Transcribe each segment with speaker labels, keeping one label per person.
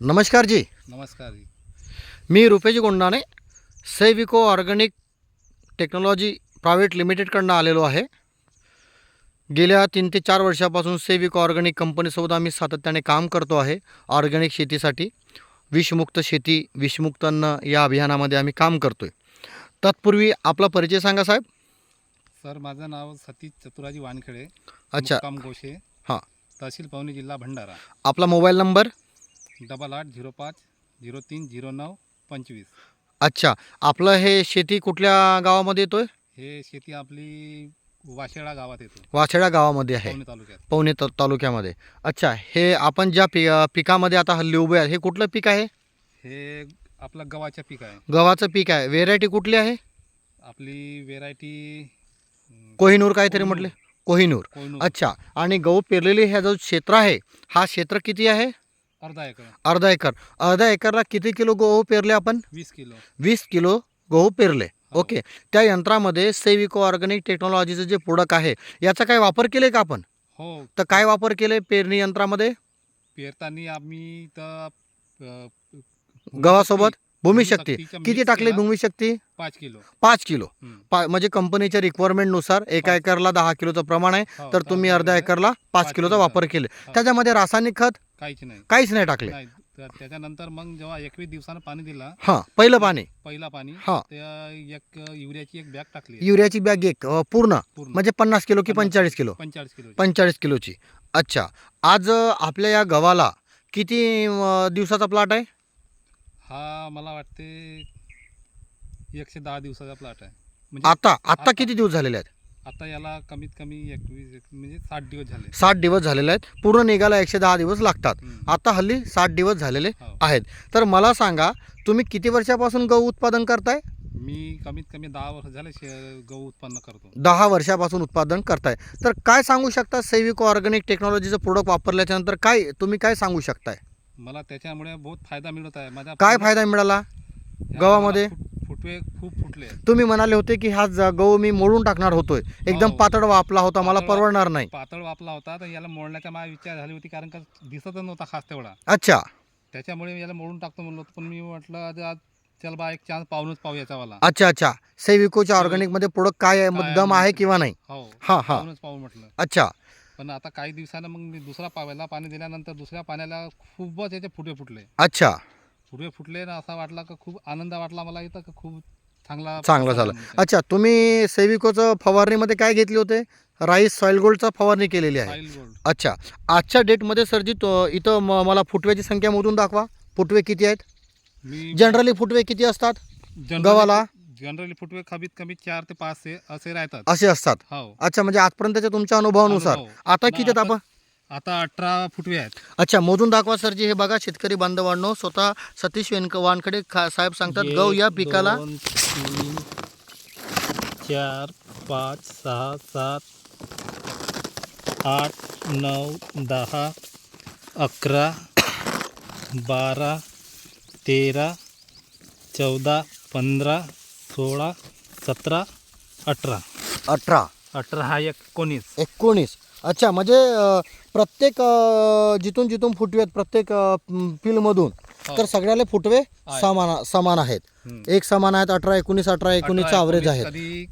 Speaker 1: नमस्कार जी
Speaker 2: नमस्कार जी.
Speaker 1: मी Rupesh Gondane Saiviko organic technology private लिमिटेडकडनं आलेलो आहे. गेल्या तीन ते चार वर्षापासून सैविको ऑर्गॅनिक कंपनीसोबत आम्ही सातत्याने काम करतो आहे ऑर्गॅनिक शेतीसाठी. विषमुक्त शेती विषमुक्त अन्न या अभियानामध्ये आम्ही काम करतो आहे तत्पूर्वी आपला परिचय सांगा साहेब.
Speaker 2: सर माझं नाव सतीश चतुराजी वानखेडे
Speaker 1: अच्छा.
Speaker 2: मुक्काम गोशे
Speaker 1: हां.
Speaker 2: तहसील पवनी जिल्हा भंडारा.
Speaker 1: आपला मोबाईल नंबर?
Speaker 2: डबल आठ झिरो पाच झिरो तीन झिरो नऊ पंचवीस.
Speaker 1: अच्छा आपलं हे शेती कुठल्या गावामध्ये येतोय?
Speaker 2: हे शेती आपली वाशेळा गावात येतो.
Speaker 1: वाछेडा गावामध्ये आहे.
Speaker 2: पवनी तालुक्यात.
Speaker 1: पवनी त तालुक्यामध्ये. अच्छा हे आपण ज्या पि पिकामध्ये आता हल्ली उभे आहे हे कुठलं पीक आहे?
Speaker 2: हे आपलं गव्हाचं पीक आहे.
Speaker 1: गव्हाचं पीक आहे. व्हेरायटी कुठली आहे?
Speaker 2: आपली व्हेरायटी
Speaker 1: कोहिनूर काहीतरी म्हटले? कोहिनूर. अच्छा आणि गहू पेरलेले ह्या जो क्षेत्र आहे हा क्षेत्र किती आहे?
Speaker 2: अर्धा एकर.
Speaker 1: अर्धा एकर. अर्धा एकरला किती किलो गहू पेरले आपण?
Speaker 2: वीस किलो.
Speaker 1: वीस किलो गहू पेरले.
Speaker 2: हो.
Speaker 1: ओके. त्या यंत्रामध्ये सेविको ऑर्गॅनिक टेक्नॉलॉजीचं जे प्रोडक्ट आहे याचा काय वापर केले का आपण?
Speaker 2: हो.
Speaker 1: तर काय वापर केले पेरणी यंत्रामध्ये?
Speaker 2: पेरताना आम्ही तर अ,
Speaker 1: गव्हासोबत? भूमिशक्ती. किती
Speaker 2: mix
Speaker 1: टाकले
Speaker 2: केला.
Speaker 1: भूमिशक्ती?
Speaker 2: पाच किलो.
Speaker 1: पाच किलो.
Speaker 2: हम्म.
Speaker 1: पा म्हणजे कंपनीच्या रिक्वायरमेंटनुसार एका
Speaker 2: पाच.
Speaker 1: एकरला दहा किलोचं प्रमाण आहे.
Speaker 2: हो,
Speaker 1: तर तुम्ही अर्ध्या
Speaker 2: किलो.
Speaker 1: एकरला पाच
Speaker 2: पाच
Speaker 1: किलोचा
Speaker 2: किलोचा.
Speaker 1: वापर केले.
Speaker 2: हो.
Speaker 1: त्याच्यामध्ये रासायनिक खत?
Speaker 2: काहीच नाही.
Speaker 1: काहीच नाही टाकले.
Speaker 2: नाही तर त्याच्यानंतर मग जेव्हा एकवीस दिवसानं पाणी दिला
Speaker 1: हां पहिलं पाणी.
Speaker 2: पहिला पाणी
Speaker 1: हा.
Speaker 2: त्या एक युरियाची एक बॅग टाकली.
Speaker 1: युरियाची बॅग एक अं, पूर्ण.
Speaker 2: पूर्ण.
Speaker 1: म्हणजे पन्नास किलो की
Speaker 2: पन्नास
Speaker 1: पंचेचाळीस किलो?
Speaker 2: पंचेचाळीस किलो
Speaker 1: पंचेचाळीस किलोची. अच्छा. आज अं, आपल्या या गव्हाला किती अं, दिवसाचा प्लॉट आहे?
Speaker 2: हा मला वाटते एकशे दहा दिवसाचा प्लॉट आहे. म्हणजे
Speaker 1: आता आता
Speaker 2: आता.
Speaker 1: किती दिवस झालेले आहेत?
Speaker 2: आता याला कमीत कमी एकवीस एक- म्हणजे साठ दिवस झाले.
Speaker 1: साठ दिवस झालेले आहेत. पूर्ण निघायला एकशे दहा दिवस लागतात. आता हल्ली साठ दिवस झालेले
Speaker 2: हो.
Speaker 1: आहेत. तर मला सांगा तुम्ही किती वर्षापासून गहू उत्पादन करताय?
Speaker 2: मी कमीत कमी दहा वर्ष झाले गहू उत्पन्न करतो.
Speaker 1: दहा वर्षापासून उत्पादन करताय. तर काय सांगू शकता सैविक ऑर्गॅनिक टेक्नॉलॉजीचं प्रोडक्ट वापरल्याच्या नंतर काय तुम्ही काय सांगू शकताय?
Speaker 2: मला त्याच्यामुळे बहुत फायदा मिळत आहे. माझ्या
Speaker 1: काय फायदा मिळाला? गव्हामध्ये?
Speaker 2: फुटवे खूप फुटले
Speaker 1: तुम्ही म्हणाले होते की हा ज- गहू मी मोडून टाकणार होतोय. एकदम
Speaker 2: हो.
Speaker 1: पातळ वापला होता मला
Speaker 2: पातळ
Speaker 1: परवडणार नाही.
Speaker 2: पातळ वापला होता तर याला मोडण्याचा माझा विचार झाली होती कारण का दिसतच नव्हता खास तेवढा.
Speaker 1: अच्छा.
Speaker 2: त्याच्यामुळे याला मोडून टाकतो म्हणलो होतो, पण मी म्हटलं आज आज चल बा एक चान्स पाहूनच पाहू याच्यावाला.
Speaker 1: अच्छा अच्छा. सैविकोच्या ऑर्गॅनिकमध्ये प्रोडक्ट काय आहे?
Speaker 2: काय
Speaker 1: दम
Speaker 2: आहे?
Speaker 1: आहे? किंवा नाही?
Speaker 2: हो
Speaker 1: हा हा.
Speaker 2: पाहूनच पाहू म्हटलं.
Speaker 1: अच्छा.
Speaker 2: पण आता काही दिवसानं मग मी दुसरा पाव्याला पाणी दिल्यानंतर दुसऱ्या पाण्याला खूपच याचे फुटे फुटले.
Speaker 1: अच्छा.
Speaker 2: फुटे फुटले ना असा वाटला का खूप आनंद वाटला मला इथं का खूप चांगला
Speaker 1: चांगलं झालं.
Speaker 2: म्हणजे.
Speaker 1: अच्छा तुम्ही सैविकोचं फवारणीमध्ये काय घेतली होते? राईस सॉइल गोल्डचा फवारणी केलेली आहे. अच्छा आजच्या डेटमध्ये सरजी तो इथं म- मला फुटव्याची संख्या मोजून दाखवा. फुटवे किती आहेत?
Speaker 2: मी
Speaker 1: जनरली फुटवे किती असतात? गव्हाला?
Speaker 2: जनरली फुटवे कमीत कमी चार ते पाच से असे राहतात.
Speaker 1: असे असतात.
Speaker 2: हो.
Speaker 1: अच्छा म्हणजे आजपर्यंतच्या तुमच्या अनुभवानुसार.
Speaker 2: अनुभव.
Speaker 1: आता किती आहेत आपण?
Speaker 2: आता अठरा फुटवे आहेत.
Speaker 1: अच्छा मोजून दाखवा सरजी हे बघा शेतकरी बांधवांनो स्वतः सतीश वेनक वानखडे खा साहेब सांगतात गहू या पिकाला.
Speaker 2: दोन, तीन, चार पाच सहा सात आठ नऊ दहा अकरा बारा तेरा चौदा पंधरा सोळा सतरा अठरा.
Speaker 1: अठरा.
Speaker 2: अठरा हा एकोणीस.
Speaker 1: एकोणीस. अच्छा म्हणजे अं, प्रत्येक अं, जिथून जिथून फुटवे आहेत प्रत्येक फिल्डमधून
Speaker 2: हो.
Speaker 1: तर सगळ्याले फुटवे. समान समान आहेत. एक समान आहेत अठरा एकोणीस अठरा एकोणीसचा ॲव्हरेज आहे
Speaker 2: कधी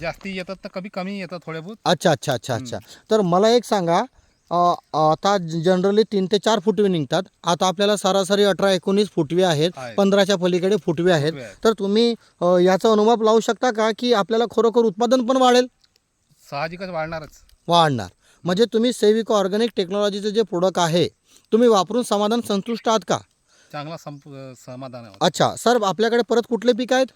Speaker 2: जास्ती येतात तर कधी कमी येतात थोडे बहुत.
Speaker 1: अच्छा अच्छा अच्छा अच्छा. तर मला एक सांगा अ, आता जनरली तीन ते चार फुटवे निघतात. आता आपल्याला सरासरी अठरा एकोणीस फुटवे आहेत
Speaker 2: आहेत.
Speaker 1: पंधराच्या पलीकडे फुटवे आहेत.
Speaker 2: फुटवे आहेत.
Speaker 1: तर तुम्ही अ, याचा अनुभव लावू शकता का की आपल्याला खरोखर उत्पादन पण वाढेल?
Speaker 2: साहजिकच वाढणारच.
Speaker 1: वाढणार. म्हणजे तुम्ही सैविक ऑर्गॅनिक टेक्नॉलॉजीचं जे प्रोडक्ट आहे तुम्ही वापरून समाधान संतुष्ट आहात का?
Speaker 2: चांगला संप समाधान आहे.
Speaker 1: अच्छा सर आपल्याकडे परत कुठले पीक आहेत?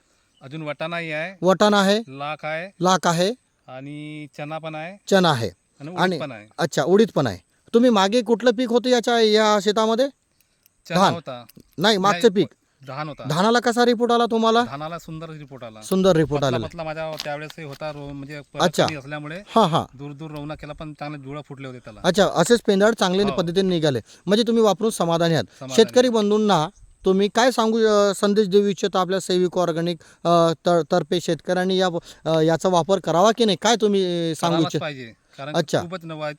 Speaker 2: अजून वटाणाही आहे.
Speaker 1: वटाणा आहे.
Speaker 2: लाख आहे.
Speaker 1: लाख आहे.
Speaker 2: आणि चना पण आहे.
Speaker 1: चना आहे.
Speaker 2: आणि
Speaker 1: आणि
Speaker 2: उडीद पण आहे.
Speaker 1: अच्छा उडीद पण आहे. तुम्ही मागे कुठलं पीक होतं याच्या या शेतामध्ये? धान.
Speaker 2: होता.
Speaker 1: नाही मागचं
Speaker 2: नाही,
Speaker 1: पीक.
Speaker 2: धान होता.
Speaker 1: धानाला कसा रिपोर्ट आला तुम्हाला?
Speaker 2: धानाला सुंदर रिपोर्ट आला.
Speaker 1: सुंदर रिपोर्ट आलेला.
Speaker 2: पतला माझ्या त्यावेळेस होता रो- म्हणजे
Speaker 1: अच्छा.
Speaker 2: असल्यामुळे
Speaker 1: हां हां.
Speaker 2: दूर दूर रवना केला पण चांगले जुळं फुटले होते त्याला.
Speaker 1: अच्छा असेच पेंदाड चांगले
Speaker 2: हो.
Speaker 1: पद्धतीने निघाले. म्हणजे तुम्ही वापरून समाधानी आहात.
Speaker 2: समाधानी
Speaker 1: शेतकरी बंधूंना तुम्ही काय सांगू अ, संदेश देऊ इच्छिता आपल्या सैविक ऑर्गॅनिक अ, तर तर्फे शेतकऱ्यांनी या अ, याचा वापर करावा की नाही? काय तुम्ही अ, सांगू
Speaker 2: करायलाच
Speaker 1: इच्छिता?
Speaker 2: पाहिजे. कारण
Speaker 1: अच्छा.
Speaker 2: खूपच नवा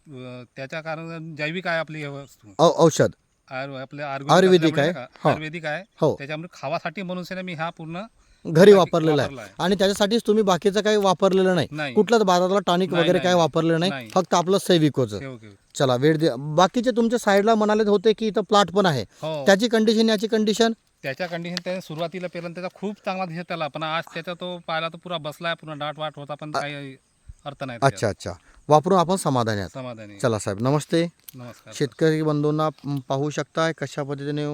Speaker 2: त्याच्या कारण जैविक आहे आपली ही वस्तू.
Speaker 1: औषध. आयुर्वेदिक आहे.
Speaker 2: असल्यामुळे का-
Speaker 1: हो.
Speaker 2: आयुर्वेदिक आहे.
Speaker 1: हो.
Speaker 2: त्याच्यामुळे खावासाठी म्हणून मी हा पूर्ण
Speaker 1: घरी वापरलेला आहे. आणि त्याच्यासाठीच तुम्ही बाकीचं काही वापरलेलं नाही. कुठलाच बाजारातला टॉनिक वगैरे काही. वापरलेलं नाही. फक्त आपलं सैविकोचं चला वेळ द्या बाकीचे तुमच्या साईडला म्हणाले होते की इथं प्लॉट पण आहे.
Speaker 2: हो.
Speaker 1: त्याची कंडिशन याची कंडिशन
Speaker 2: त्याच्या कंडिशन त्याने सुरुवातीला पेरलं आणि त्याचा खूप चांगला दिसत त्याला. पण आज त्याचा तो पाहिला तो पुरा बसलाय पुन्हा डाट वाट होता पण काही अर्थ नाही.
Speaker 1: अच्छा अच्छा. वापरून आपण समाधानी आहात.
Speaker 2: समाधानी
Speaker 1: चला साहेब नमस्ते.
Speaker 2: नमस्कार
Speaker 1: शेतकरी बंधूंना पाहू शकताय कशा पद्धतीने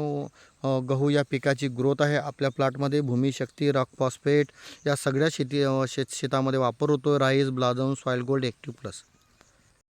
Speaker 1: गहू या पिकाची ग्रोथ आहे आपल्या प्लॉटमध्ये. भूमिशक्ती रॉक फॉस्फेट या सगळ्या शेती शेत शेतामध्ये वापर होतो rice blossom soil gold active plus.